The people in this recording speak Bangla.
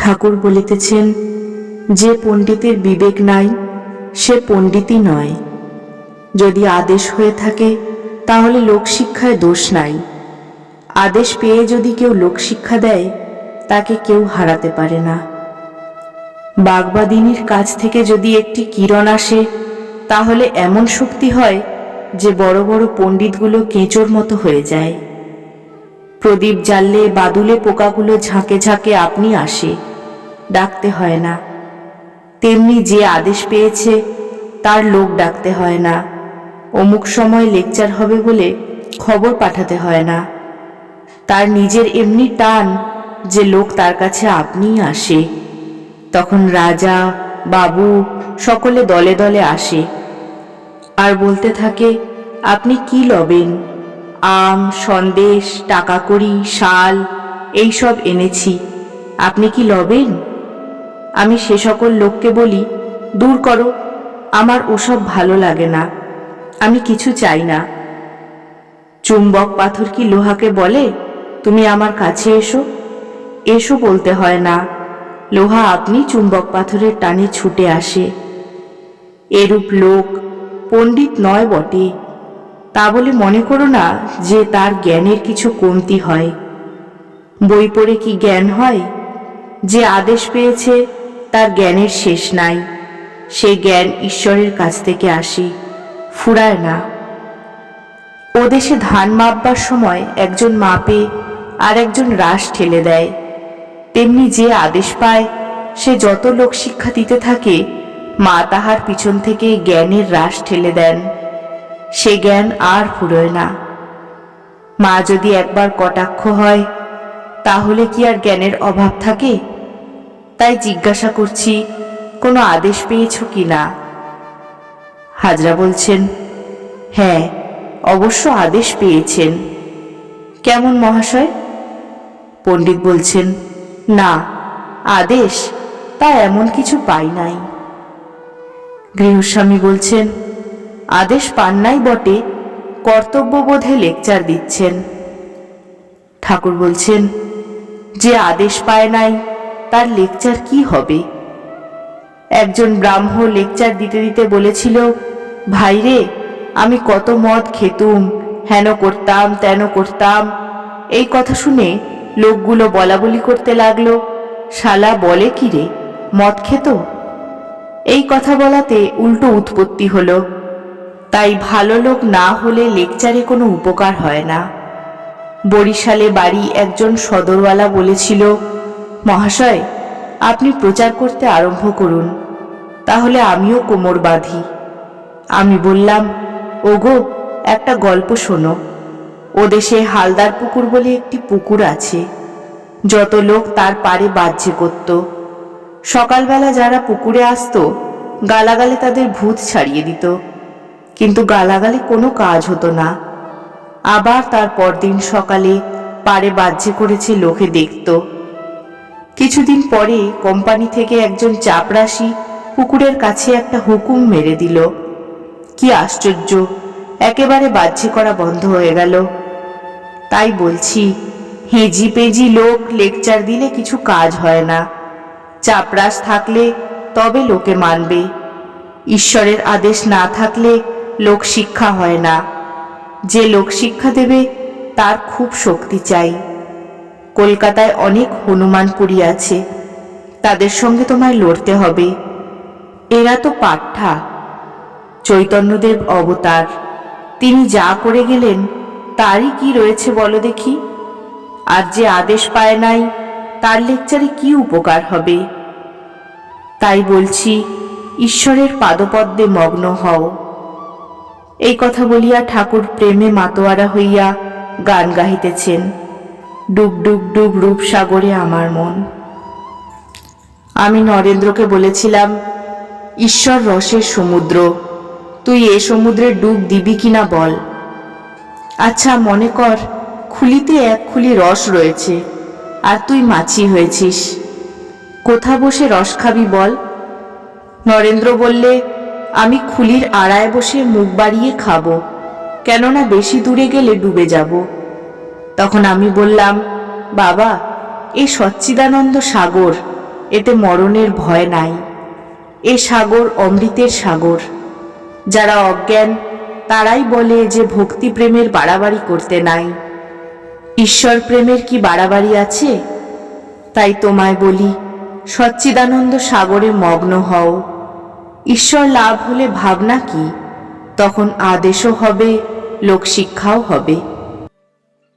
ঠাকুর বলিতেছেন, যে পণ্ডিতের বিবেক নাই, সে পণ্ডিতই নয়। যদি আদেশ হয়ে থাকে, তাহলে লোকশিক্ষায় দোষ নাই। আদেশ পেয়ে যদি কেউ লোকশিক্ষা দেয়, তাকে কেউ হারাতে পারে না। বাগবাদিনীর কাছ থেকে যদি একটি কিরণ আসে, তাহলে এমন শক্তি হয় যে বড় বড় পণ্ডিতগুলো কেঁচোর মতো হয়ে যায়। প্রদীপ জ্বাললে বাদুলে পোকাগুলো ঝাঁকে ঝাঁকে আপনি আসে। ডাকতে হয় না। তেমনি যে আদেশ পেয়েছে, তার লোক ডাকতে হয় না। অমুক সময় লেকচার হবে বলে খবর পাঠাতে হয় না। তার নিজের এমনি টান যে লোক তার কাছে আপনিই আসে। তখন রাজা, বাবু সকলে দলে দলে আসে। আর বলতে থাকে, আপনি কি লবেন? আম, সন্দেশ টাকা কড়ি শাল, এইসব এনেছি। আপনি কি লবেন? আমি সে সকল লোককে বলি, দূর করো, আমার ওসব ভালো লাগে না, আমি কিছু চাই না। চুম্বক পাথর কি লোহাকে বলে? তুমি আমার কাছে এসো। এসো বলতে হয় না, লোহা আপনি চুম্বক পাথরের টানে ছুটে আসে। এরূপ লোক পণ্ডিত নয় বটে, তা বলে মনে করো না যে তার জ্ঞানের কিছু কমতি হয়। বই পড়ে কি জ্ঞান হয়? যে আদেশ পেয়েছে তার জ্ঞানের শেষ নাই। সে জ্ঞান ঈশ্বরের কাছ থেকে আসে, ফুরায় না। ও দেশে ধান মাপবার সময় একজন মাপে আর একজন রাস ঠেলে দেয়। তেমনি যে আদেশ পায়, সে যত লোক শিক্ষা দিতে থাকে, মা তাহার পিছন থেকে জ্ঞানের রাস ঠেলে দেন। সে জ্ঞান আর ফুরোয় না। মা যদি একবার কটাক্ষ হয়, তাহলে কি আর জ্ঞানের অভাব থাকে? তাই জিজ্ঞাসা করছি, কোনো আদেশ পেয়েছ কি না? হাজরা বলছেন হ্যাঁ অবশ্য আদেশ পেয়েছেন। কেমন মহাশয়? পণ্ডিত বলছেন, না, আদেশ, তা এমন কিছু পাই নাই। গৃহস্বামী বলছেন, আদেশ পান নাই বটে, কর্তব্যবোধে লেকচার দিচ্ছেন। ঠাকুর বলছেন, যে আদেশ পায় নাই তার লেকচার কি হবে? একজন ব্রাহ্ম লেকচার দিতে দিতে বলেছিল ভাইরে আমি কত মদ খেতুম, হেন করতাম, তেন করতাম। এই কথা শুনে লোকগুলো বলা বলি করতে লাগল, শালা বলে কি রে, মদ খেত? এই কথা বলাতে উল্টো উৎপত্তি হলো, তাই ভালো লোক না হলে লেকচারে কোনো উপকার হয় না। বরিশালে বাড়ি একজন সদরওয়ালা বলেছিল মহাশয়, আপনি প্রচার করতে আরম্ভ করুন। তাহলে আমিও কোমর বাঁধি। আমি বললাম, ওগো, একটা গল্প শোনো। ও দেশে হালদার পুকুর বলে একটি পুকুর আছে। যত লোক তার পারে বাহ্য করত। সকালবেলা যারা পুকুরে আসতো, গালাগালে তাদের ভূত ছাড়িয়ে দিত। কিন্তু গালাগালে কোনো কাজ হতো না। আবার তার পরদিন সকালে পারে বাহ্য করেছে লোকে দেখত। কিছুদিন পরে কোম্পানি থেকে একজন চাপরাশি পুকুরের কাছে একটা হুকুম মেরে দিল। কি আশ্চর্য, একেবারে বাহ্য করা বন্ধ হয়ে গেল। তাই বলছি, হেজি পেজি লোক লেকচার দিলে কিছু কাজ হয় না। চাপরাস থাকলে তবে লোকে মানবে। ঈশ্বরের আদেশ না থাকলে লোক শিক্ষা হয় না। যে লোক শিক্ষা দেবে, তার খুব শক্তি চাই। কলকাতায় অনেক হনুমানপুরী আছে। তাদের সঙ্গে তোমায় লড়তে হবে। এরা তো পাঠা। চৈতন্যদেব অবতার। তিনি যা করে গেলেন, তারই কি রয়েছে বলো দেখি? আর যে আদেশ পায় নাই, তার লেকচারে কি উপকার হবে? তাই বলছি, ঈশ্বরের পাদপদ্মে মগ্ন হও। এই কথা বলিয়া ঠাকুর প্রেমে মাতোয়ারা হইয়া গান গাহিতেছেন। ডুব ডুব ডুব রূপসাগরে আমার মন। আমি নরেন্দ্রকে বলেছিলাম, ঈশ্বর রসের সমুদ্র, তুই এ সমুদ্রে ডুব দিবি কিনা বল। আচ্ছা মনে কর, খুলিতে এক খুলি রস রয়েছে, আর তুই মাছি হয়েছিস। কোথা বসে রস খাবি বল? নরেন্দ্র বললে, আমি খুলির আড়ায় বসে মুখ বাড়িয়ে খাব, কেননা বেশি দূরে গেলে ডুবে যাব। তখন আমি বললাম, বাবা, এ সচ্চিদানন্দ সাগর, এতে মরণের ভয় নাই। এ সাগর অমৃতের সাগর। যারা অজ্ঞান, তারাই বলে যে ভক্তি প্রেমের বাড়াবাড়ি করতে নাই। ঈশ্বর প্রেমের কি বাড়াবাড়ি আছে? তাই তোমায় বলি, সচ্চিদানন্দ সাগরে মগ্ন হও। ঈশ্বর লাভ হলে ভাবনা কি? তখন আদেশও হবে, লোকশিক্ষাও হবে।